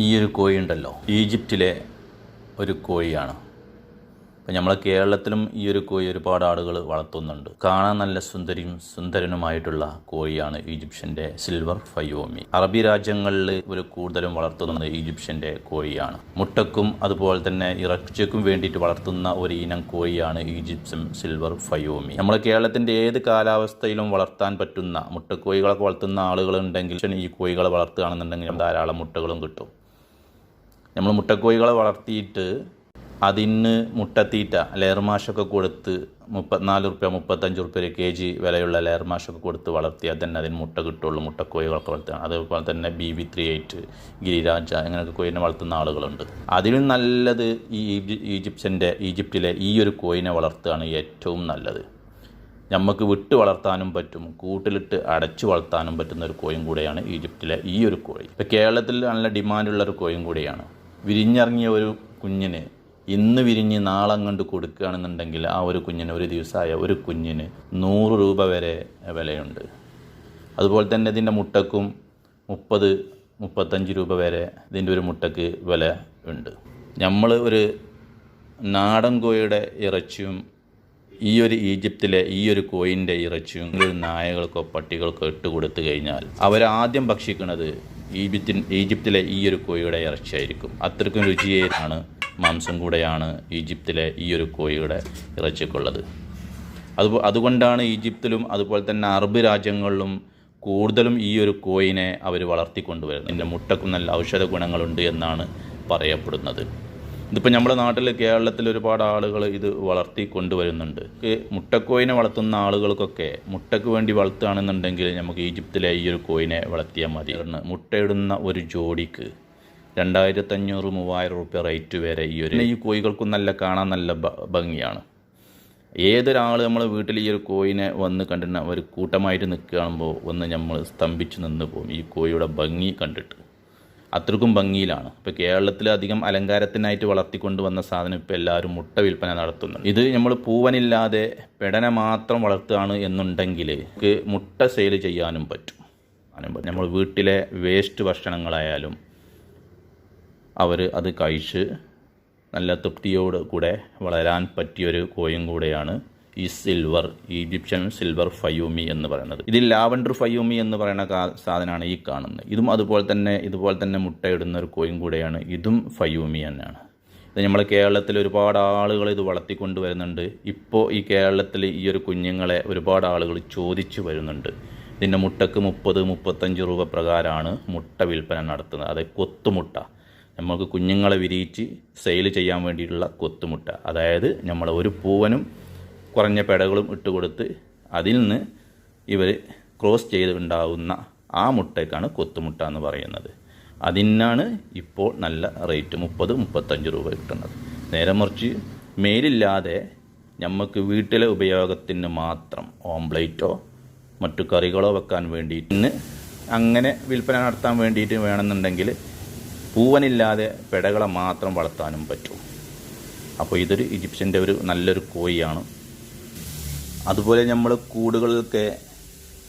ഈ ഒരു കോഴി ഉണ്ടല്ലോ ഈജിപ്തിലെ ഒരു കോഴിയാണ്. അപ്പം നമ്മളെ കേരളത്തിലും ഈ ഒരു കോഴി ഒരുപാട് ആളുകൾ വളർത്തുന്നുണ്ട്. കാണാൻ നല്ല സുന്ദരിയും സുന്ദരനുമായിട്ടുള്ള കോഴിയാണ് ഈജിപ്ഷ്യന്റെ സിൽവർ ഫയോമി. അറബി രാജ്യങ്ങളിൽ ഒരു കൂടുതലും വളർത്തുന്നത് ഈജിപ്ഷ്യന്റെ കോഴിയാണ്. മുട്ടക്കും അതുപോലെ തന്നെ ഇറച്ചിക്കും വേണ്ടിയിട്ട് വളർത്തുന്ന ഒരു ഇനം കോഴിയാണ് ഈജിപ്ഷ്യൻ സിൽവർ ഫയോമി. നമ്മളെ കേരളത്തിന്റെ ഏത് കാലാവസ്ഥയിലും വളർത്താൻ പറ്റുന്ന മുട്ടക്കോഴികളൊക്കെ വളർത്തുന്ന ആളുകളുണ്ടെങ്കിൽ ഈ കോഴികളെ വളർത്തുകയാണെന്നുണ്ടെങ്കിൽ ധാരാളം മുട്ടകളും കിട്ടും. നമ്മൾ മുട്ടക്കോഴികളെ വളർത്തിയിട്ട് അതിന് മുട്ടത്തീറ്റ ലെയർമാഷൊക്കെ കൊടുത്ത് മുപ്പത്തിനാല് റുപ്യ മുപ്പത്തഞ്ച് റുപ്യ ഒരു കെ ജി വിലയുള്ള ലെയർമാഷൊക്കെ കൊടുത്ത് വളർത്തിയാൽ തന്നെ അതിന് മുട്ട കിട്ടുള്ളൂ മുട്ടക്കോഴികളൊക്കെ വളർത്തുക അതേപോലെ തന്നെ B V three eight Giriraja അങ്ങനെയൊക്കെ കോഴിനെ വളർത്തുന്ന ആളുകളുണ്ട്. അതിലും നല്ലത് ഈ ഈജി- ഈജിപ്ഷ്യന്റെ ഈജിപ്തിലെ ഈ ഒരു കോയിനെ വളർത്തുകയാണ് ഏറ്റവും നല്ലത്. നമുക്ക് വിട്ട് വളർത്താനും പറ്റും കൂട്ടിലിട്ട് അടച്ചു വളർത്താനും പറ്റുന്ന ഒരു കോയും കൂടെയാണ് ഈജിപ്തിലെ ഈ ഒരു കോഴി. ഇപ്പോൾ കേരളത്തിൽ നല്ല ഡിമാൻഡുള്ള ഒരു കോയും കൂടെയാണ്. വിരിഞ്ഞിറങ്ങിയ ഒരു കുഞ്ഞിന് ഇന്ന് വിരിഞ്ഞ് നാളെ കണ്ട് കൊടുക്കുകയാണെന്നുണ്ടെങ്കിൽ ആ ഒരു കുഞ്ഞിന് ഒരു ദിവസമായ ഒരു കുഞ്ഞിന് നൂറ് രൂപ വരെ വിലയുണ്ട്. അതുപോലെ തന്നെ ഇതിന്റെ മുട്ടക്കും മുപ്പത് മുപ്പത്തഞ്ച് രൂപ വരെ ഇതിന്റെ ഒരു മുട്ടക്ക് വില ഉണ്ട്. നമ്മൾ ഒരു നാടൻ കോഴിയുടെ ഇറച്ചിയും ഈ ഒരു ഈജിപ്തിലെ ഈ ഒരു കോയിന്റെ ഇറച്ചിയും നായകൾക്കോ പട്ടികൾക്കോ ഇട്ട് കൊടുത്തു കഴിഞ്ഞാൽ അവരാദ്യം ഭക്ഷിക്കുന്നത് ഈജിപ്തിൻ ഈജിപ്തിലെ ഈ ഒരു കോഴിയുടെ ഇറച്ചിയായിരിക്കും. അത്രയ്ക്കും രുചിയേറാണ് മാംസം കൂടെയാണ് ഈജിപ്തിലെ ഈ ഒരു കോഴിയുടെ ഇറച്ചിക്കുള്ളത്. അത് അതുകൊണ്ടാണ് ഈജിപ്തിലും അതുപോലെ തന്നെ അറബ് രാജ്യങ്ങളിലും കൂടുതലും ഈ ഒരു കോയിനെ അവർ വളർത്തിക്കൊണ്ടുവരുന്നത്. ഇതിന്റെ മുട്ടക്കും നല്ല ഔഷധ ഗുണങ്ങളുണ്ട് എന്നാണ് പറയപ്പെടുന്നത്. ഇതിപ്പോൾ നമ്മുടെ നാട്ടിൽ കേരളത്തിൽ ഒരുപാട് ആളുകൾ ഇത് വളർത്തി കൊണ്ടുവരുന്നുണ്ട്. മുട്ടക്കോയിനെ വളർത്തുന്ന ആളുകൾക്കൊക്കെ മുട്ടയ്ക്ക് വേണ്ടി വളർത്തുകയാണെന്നുണ്ടെങ്കിൽ നമുക്ക് ഈജിപ്തിലെ ഈ ഒരു കോയിനെ വളർത്തിയാൽ മതി. മുട്ടയിടുന്ന ഒരു ജോഡിക്ക് രണ്ടായിരത്തഞ്ഞൂറ് മൂവായിരം റുപ്യ റേറ്റ് വരെ ഈ ഒരു ഈ കോഴികൾക്കും നല്ല കാണാൻ നല്ല ഭംഗിയാണ്. ഏതൊരാൾ നമ്മൾ വീട്ടിൽ ഈ ഒരു കോയിനെ വന്ന് കണ്ടിട്ട് ഒരു കൂട്ടമായിട്ട് നിൽക്കുകയാകുമ്പോൾ ഒന്ന് നമ്മൾ സ്തംഭിച്ച് നിന്ന് പോകും. ഈ കോഴിയുടെ ഭംഗി കണ്ടിട്ട്. അത്രക്കും ഭംഗിയിലാണ്. ഇപ്പോൾ കേരളത്തിൽ അധികം അലങ്കാരത്തിനായിട്ട് വളർത്തിക്കൊണ്ട് വന്ന സാധനം ഇപ്പോൾ എല്ലാവരും മുട്ട വിൽപ്പന നടത്തുന്നുണ്ട്. ഇത് നമ്മൾ പൂവനില്ലാതെ പെടന മാത്രം വളർത്തുകയാണ് എന്നുണ്ടെങ്കിൽ മുട്ട സെയിൽ ചെയ്യാനും പറ്റും. നമ്മൾ വീട്ടിലെ വേസ്റ്റ് ഭക്ഷണങ്ങളായാലും അവർ അത് കഴിച്ച് നല്ല തൃപ്തിയോട് കൂടെ വളരാൻ പറ്റിയൊരു കോയും കൂടെയാണ് ഈ സിൽവർ ഈജിപ്ഷ്യൻ സിൽവർ ഫയൂമി എന്ന് പറയുന്നത്. ഇതിൽ ലാവൻഡർ ഫയൂമി എന്ന് പറയുന്ന സാധനമാണ് ഈ കാണുന്നത്. ഇതും അതുപോലെ തന്നെ ഇതുപോലെ തന്നെ മുട്ടയിടുന്ന ഒരു കോയും കൂടെയാണ്. ഇതും ഫയൂമി തന്നെയാണ്. ഇത് നമ്മൾ കേരളത്തിൽ ഒരുപാട് ആളുകൾ ഇത് വളർത്തിക്കൊണ്ട് വരുന്നുണ്ട്. ഇപ്പോൾ ഈ കേരളത്തിൽ ഈ ഒരു കുഞ്ഞുങ്ങളെ ഒരുപാട് ആളുകൾ ചോദിച്ചു വരുന്നുണ്ട്. ഇതിന്റെ മുട്ടക്ക് മുപ്പത് മുപ്പത്തഞ്ച് രൂപ പ്രകാരമാണ് മുട്ട വിൽപ്പന നടത്തുന്നത്. അത് കൊത്തുമുട്ട. നമുക്ക് കുഞ്ഞുങ്ങളെ വിരിയിച്ച് സെയിൽ ചെയ്യാൻ വേണ്ടിയിട്ടുള്ള കൊത്തുമുട്ട. അതായത് നമ്മൾ ഒരു പൂവനും കുറഞ്ഞ പെടകളും ഇട്ട് കൊടുത്ത് അതിൽ നിന്ന് ഇവർ ക്രോസ് ചെയ്ത് ഉണ്ടാകുന്ന ആ മുട്ടയ്ക്കാണ് കൊത്തുമുട്ട എന്ന് പറയുന്നത്. അതിനാണ് ഇപ്പോൾ നല്ല റേറ്റ് മുപ്പത് മുപ്പത്തഞ്ച് രൂപ കിട്ടുന്നത്. നേരെ മറിച്ച് മേലില്ലാതെ നമുക്ക് വീട്ടിലെ ഉപയോഗത്തിന് മാത്രം ഓംപ്ലേറ്റോ മറ്റു കറികളോ വെക്കാൻ വേണ്ടിയിട്ട് അങ്ങനെ വിൽപ്പന നടത്താൻ വേണ്ടിയിട്ട് വേണമെന്നുണ്ടെങ്കിൽ പൂവനില്ലാതെ പെടകളെ മാത്രം വളർത്താനും പറ്റും. അപ്പോൾ ഇതൊരു ഈജിപ്ഷ്യന്റെ ഒരു നല്ലൊരു കോഴിയാണ്. അതുപോലെ നമ്മൾ കൂടുകളിലൊക്കെ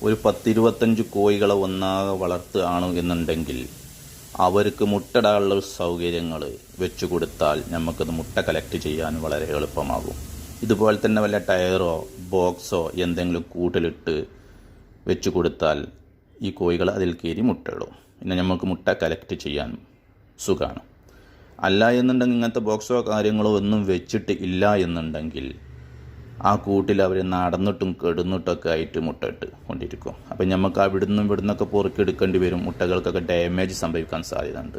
ഒരു പത്തിരുപത്തഞ്ച് കോഴികളെ ഒന്നാകെ വളർത്തുകയാണ് എന്നുണ്ടെങ്കിൽ അവർക്ക് മുട്ടടാനുള്ള സൗകര്യങ്ങൾ വെച്ചു കൊടുത്താൽ നമുക്കത് മുട്ട കളക്ട് ചെയ്യാൻ വളരെ എളുപ്പമാകും. ഇതുപോലെ തന്നെ വല്ല ടയറോ ബോക്സോ എന്തെങ്കിലും കൂട്ടിലിട്ട് വെച്ചു കൊടുത്താൽ ഈ കോഴികൾ അതിൽ കയറി മുട്ടയിടും. പിന്നെ നമുക്ക് മുട്ട കളക്ട് ചെയ്യാൻ സുഖമാണ് അല്ല എന്നുണ്ടെങ്കിൽ ഇങ്ങനത്തെ ബോക്സോ കാര്യങ്ങളോ ഒന്നും വെച്ചിട്ട് ഇല്ല എന്നുണ്ടെങ്കിൽ ആ കൂട്ടിൽ അവർ നടന്നിട്ടും കെടുന്നിട്ടൊക്കെ ആയിട്ട് മുട്ടയിട്ട് കൊണ്ടിരിക്കും. അപ്പം നമുക്ക് അവിടുന്ന് ഇവിടുന്നൊക്കെ പൊറുക്കിയെടുക്കേണ്ടി വരും. മുട്ടകൾക്കൊക്കെ ഡാമേജ് സംഭവിക്കാൻ സാധ്യതയുണ്ട്.